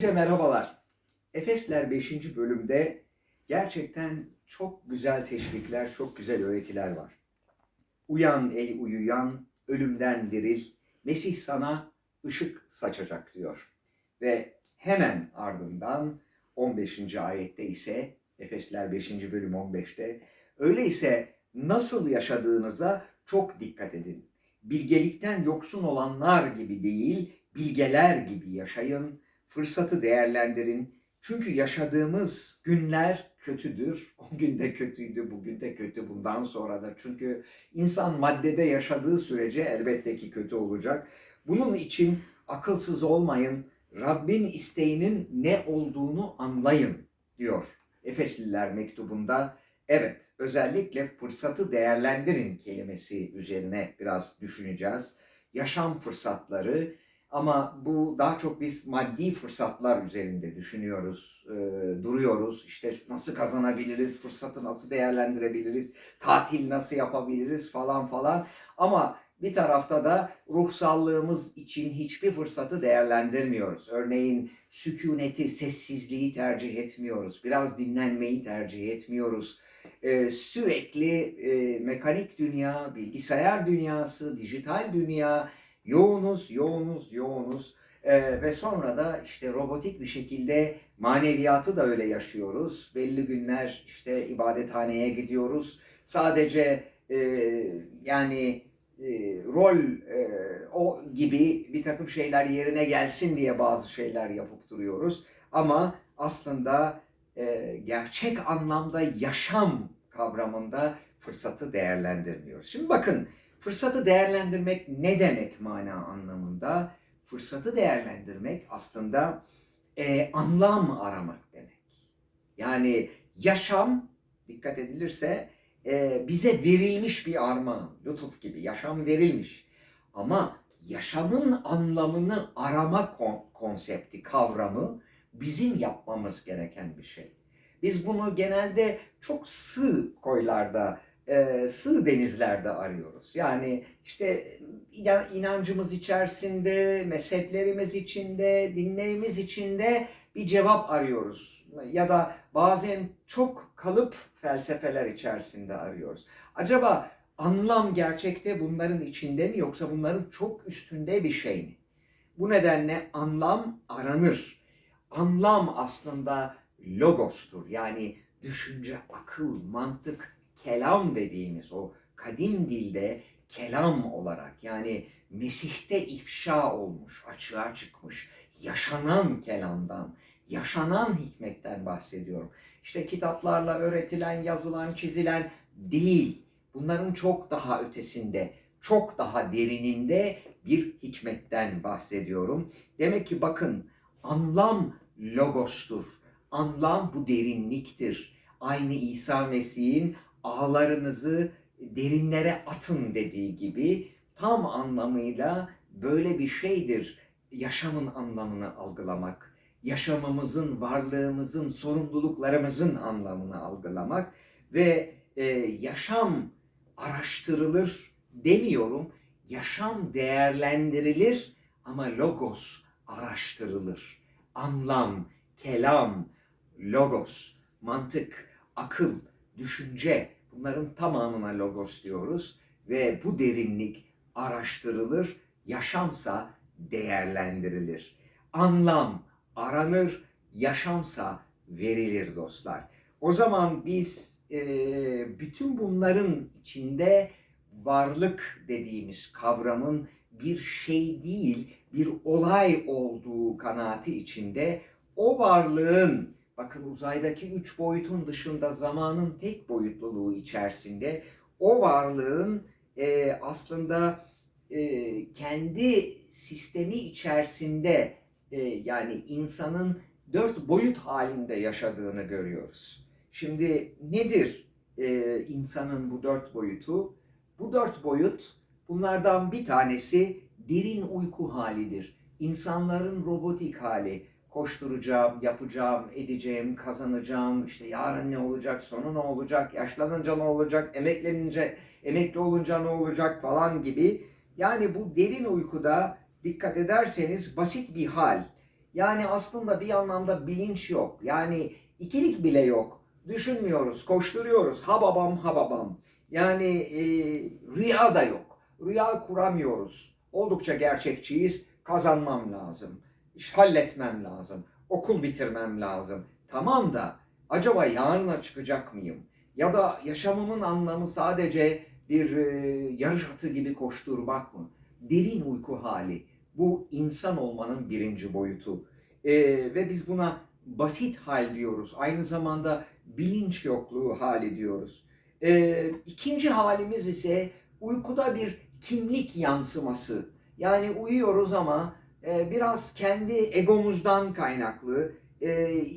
Herkese merhabalar. Efesler 5. bölümde gerçekten çok güzel teşvikler, çok güzel öğretiler var. Uyan ey uyuyan, ölümden diril, Mesih sana ışık saçacak diyor. Ve hemen ardından 15. ayette ise Efesler 5. bölüm 15'te öyleyse nasıl yaşadığınıza çok dikkat edin. Bilgelikten yoksun olanlar gibi değil, bilgeler gibi yaşayın fırsatı değerlendirin. Çünkü yaşadığımız günler kötüdür. O gün de kötüydü, bugün de kötü, bundan sonra da. Çünkü insan maddede yaşadığı sürece elbette ki kötü olacak. Bunun için akılsız olmayın. Rabbin isteğinin ne olduğunu anlayın diyor Efesliler mektubunda. Evet, özellikle fırsatı değerlendirin kelimesi üzerine biraz düşüneceğiz. Yaşam fırsatları, ama bu daha çok biz maddi fırsatlar üzerinde düşünüyoruz, e, duruyoruz. İşte nasıl kazanabiliriz, fırsatı nasıl değerlendirebiliriz, tatil nasıl yapabiliriz falan falan. Ama bir tarafta da ruhsallığımız için hiçbir fırsatı değerlendirmiyoruz. Örneğin sükuneti, sessizliği tercih etmiyoruz. Biraz dinlenmeyi tercih etmiyoruz. Ee, sürekli e, mekanik dünya, bilgisayar dünyası, dijital dünya, yoğunuz, yoğunuz, yoğunuz Ee, ve sonra da işte robotik bir şekilde maneviyatı da öyle yaşıyoruz. Belli günler işte ibadethaneye gidiyoruz. Sadece e, yani e, rol e, o gibi bir takım şeyler yerine gelsin diye bazı şeyler yapıp duruyoruz. Ama aslında e, gerçek anlamda yaşam kavramında fırsatı değerlendirmiyoruz. Şimdi bakın Fırsatı değerlendirmek ne demek mana anlamında? Fırsatı değerlendirmek aslında e, anlam aramak demek. Yani yaşam dikkat edilirse e, bize verilmiş bir armağan, lütuf gibi yaşam verilmiş. Ama yaşamın anlamını arama kon- konsepti, kavramı bizim yapmamız gereken bir şey. Biz bunu genelde çok sığ koylarda e, sığ denizlerde arıyoruz. Yani işte inan- inancımız içerisinde, mezheplerimiz içinde, dinlerimiz içinde bir cevap arıyoruz. Ya da bazen çok kalıp felsefeler içerisinde arıyoruz. Acaba anlam gerçekte bunların içinde mi yoksa bunların çok üstünde bir şey mi? Bu nedenle anlam aranır. Anlam aslında logostur. Yani düşünce, akıl, mantık, kelam dediğimiz o kadim dilde kelam olarak yani Mesih'te ifşa olmuş, açığa çıkmış, yaşanan kelamdan, yaşanan hikmetten bahsediyorum. İşte kitaplarla öğretilen, yazılan, çizilen değil. Bunların çok daha ötesinde, çok daha derininde bir hikmetten bahsediyorum. Demek ki bakın anlam logostur. Anlam bu derinliktir. Aynı İsa Mesih'in ağlarınızı derinlere atın dediği gibi tam anlamıyla böyle bir şeydir yaşamın anlamını algılamak. Yaşamımızın, varlığımızın, sorumluluklarımızın anlamını algılamak ve e, yaşam araştırılır demiyorum. Yaşam değerlendirilir ama logos araştırılır. Anlam, kelam, logos, mantık, akıl, düşünce bunların tamamına logos diyoruz ve bu derinlik araştırılır, yaşamsa değerlendirilir. Anlam aranır, yaşamsa verilir dostlar. O zaman biz e, bütün bunların içinde varlık dediğimiz kavramın bir şey değil, bir olay olduğu kanaati içinde o varlığın bakın uzaydaki üç boyutun dışında zamanın tek boyutluluğu içerisinde o varlığın e, aslında e, kendi sistemi içerisinde e, yani insanın dört boyut halinde yaşadığını görüyoruz. Şimdi nedir e, insanın bu dört boyutu? Bu dört boyut bunlardan bir tanesi derin uyku halidir. İnsanların robotik hali, koşturacağım, yapacağım, edeceğim, kazanacağım, işte yarın ne olacak, sonu ne olacak, yaşlanınca ne olacak, emeklenince, emekli olunca ne olacak falan gibi. Yani bu derin uykuda dikkat ederseniz basit bir hal. Yani aslında bir anlamda bilinç yok. Yani ikilik bile yok. Düşünmüyoruz, koşturuyoruz. Ha babam ha babam. Yani e, rüya da yok. Rüya kuramıyoruz. Oldukça gerçekçiyiz. Kazanmam lazım. Halletmem lazım. Okul bitirmem lazım. Tamam da acaba yarına çıkacak mıyım? Ya da yaşamımın anlamı sadece bir e, yarış atı gibi koşturmak mı? Derin uyku hali. Bu insan olmanın birinci boyutu. E, ve biz buna basit hal diyoruz. Aynı zamanda bilinç yokluğu hali diyoruz. E, ikinci halimiz ise uykuda bir kimlik yansıması. Yani uyuyoruz ama e, biraz kendi egomuzdan kaynaklı. E,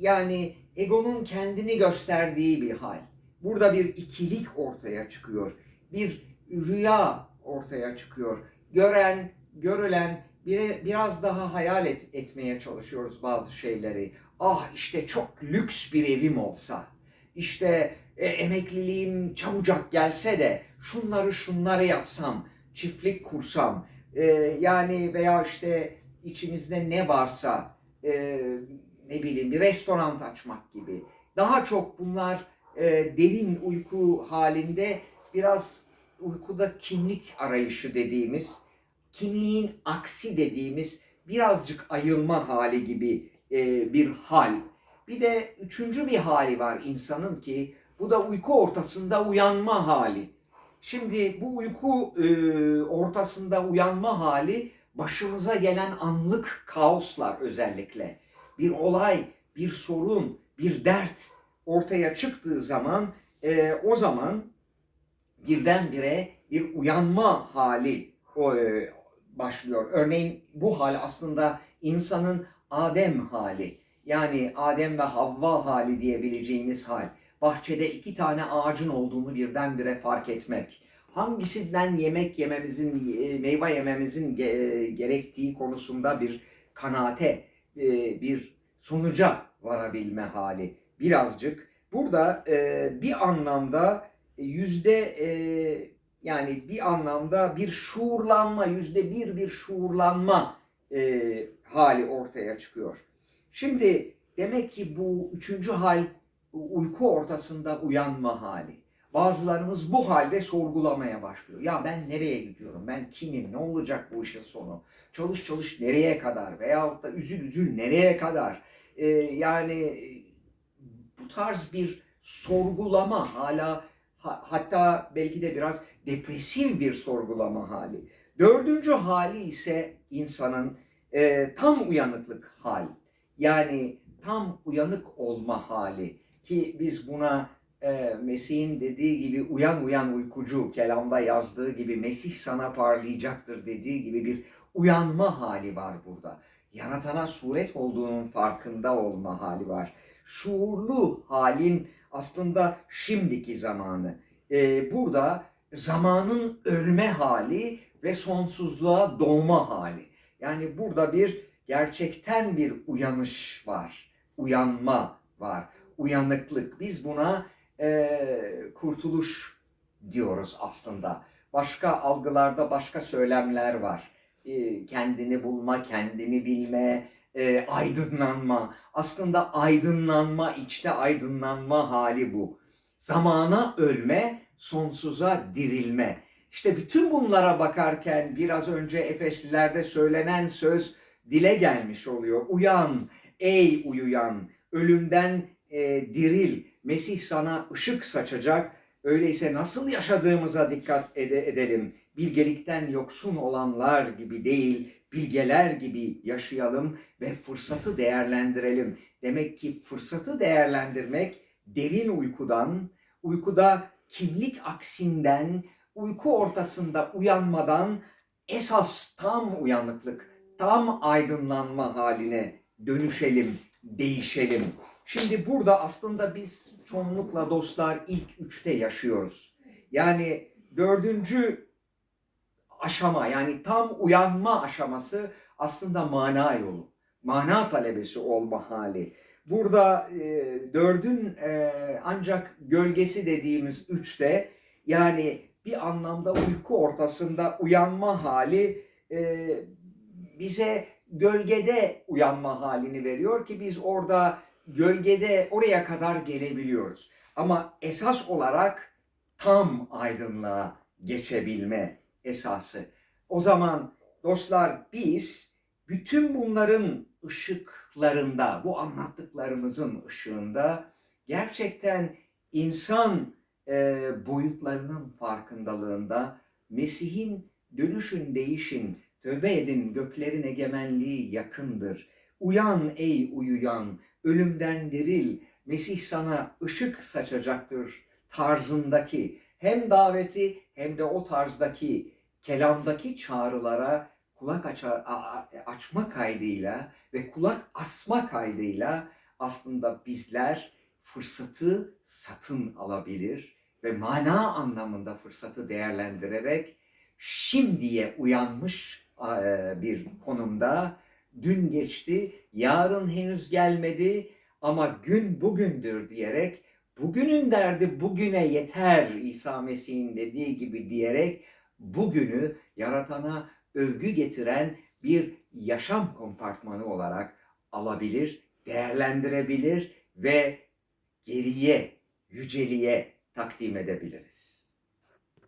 yani egonun kendini gösterdiği bir hal. Burada bir ikilik ortaya çıkıyor. Bir rüya ortaya çıkıyor. Gören, görülen bir, biraz daha hayal et, etmeye çalışıyoruz bazı şeyleri. Ah işte çok lüks bir evim olsa. İşte e, emekliliğim çabucak gelse de şunları şunları yapsam, çiftlik kursam. e, yani veya işte içimizde ne varsa e, ne bileyim bir restoran açmak gibi. Daha çok bunlar e, derin uyku halinde biraz uykuda kimlik arayışı dediğimiz, kimliğin aksi dediğimiz birazcık ayılma hali gibi e, bir hal. Bir de üçüncü bir hali var insanın ki bu da uyku ortasında uyanma hali. Şimdi bu uyku e, ortasında uyanma hali başımıza gelen anlık kaoslar özellikle. Bir olay, bir sorun, bir dert ortaya çıktığı zaman e, o zaman birdenbire bir uyanma hali o, e, başlıyor. Örneğin bu hal aslında insanın Adem hali. Yani Adem ve Havva hali diyebileceğimiz hal. Bahçede iki tane ağacın olduğunu birdenbire fark etmek. Hangisinden yemek yememizin, e, meyve yememizin ge- gerektiği konusunda bir kanaate, e, bir sonuca varabilme hali. Birazcık burada e, bir anlamda yüzde e, yani bir anlamda bir şuurlanma, yüzde bir bir şuurlanma e, hali ortaya çıkıyor. Şimdi demek ki bu üçüncü hal uyku ortasında uyanma hali. Bazılarımız bu halde sorgulamaya başlıyor. Ya ben nereye gidiyorum? Ben kimim? Ne olacak bu işin sonu? Çalış çalış nereye kadar? Veyahut da üzül üzül nereye kadar? Ee, yani bu tarz bir sorgulama hala ha- hatta belki de biraz depresif bir sorgulama hali. Dördüncü hali ise insanın e, tam uyanıklık hal. Yani tam uyanık olma hali ki biz buna e, Mesih'in dediği gibi uyan uyan uykucu kelamda yazdığı gibi Mesih sana parlayacaktır dediği gibi bir uyanma hali var burada. Yaratana suret olduğunun farkında olma hali var. Şuurlu halin aslında şimdiki zamanı. E, burada zamanın ölme hali ve sonsuzluğa doğma hali. Yani burada bir gerçekten bir uyanış var. Uyanma var. Uyanıklık. Biz buna e, kurtuluş diyoruz aslında. Başka algılarda başka söylemler var. E, kendini bulma, kendini bilme, e, aydınlanma. Aslında aydınlanma, içte aydınlanma hali bu. Zamana ölme, sonsuza dirilme. İşte bütün bunlara bakarken biraz önce Efeslilerde söylenen söz dile gelmiş oluyor. Uyan ey uyuyan, ölümden e, diril. Mesih sana ışık saçacak. Öyleyse nasıl yaşadığımıza dikkat ede- edelim. Bilgelikten yoksun olanlar gibi değil, bilgeler gibi yaşayalım ve fırsatı değerlendirelim. Demek ki fırsatı değerlendirmek derin uykudan, uykuda kimlik aksinden, uyku ortasında uyanmadan esas tam uyanıklık, tam aydınlanma haline dönüşelim, değişelim. Şimdi burada aslında biz çoğunlukla dostlar ilk üçte yaşıyoruz. Yani dördüncü aşama yani tam uyanma aşaması aslında mana yolu. Mana talebesi olma hali. Burada e, dördün e, ancak gölgesi dediğimiz üçte yani bir anlamda uyku ortasında uyanma hali e, bize gölgede uyanma halini veriyor ki biz orada gölgede oraya kadar gelebiliyoruz. Ama esas olarak tam aydınlığa geçebilme esası. O zaman dostlar biz bütün bunların ışıklarında, bu anlattıklarımızın ışığında gerçekten insan e, boyutlarının farkındalığında Mesih'in dönüşün değişin, tövbe edin göklerin egemenliği yakındır. Uyan ey uyuyan, ölümden diril, Mesih sana ışık saçacaktır tarzındaki hem daveti hem de o tarzdaki kelamdaki çağrılara kulak aça, açma kaydıyla ve kulak asma kaydıyla aslında bizler fırsatı satın alabilir ve mana anlamında fırsatı değerlendirerek şimdiye uyanmış e, bir konumda dün geçti, yarın henüz gelmedi ama gün bugündür diyerek bugünün derdi bugüne yeter İsa Mesih'in dediği gibi diyerek bugünü yaratana övgü getiren bir yaşam kompartmanı olarak alabilir, değerlendirebilir ve geriye, yüceliğe takdim edebiliriz.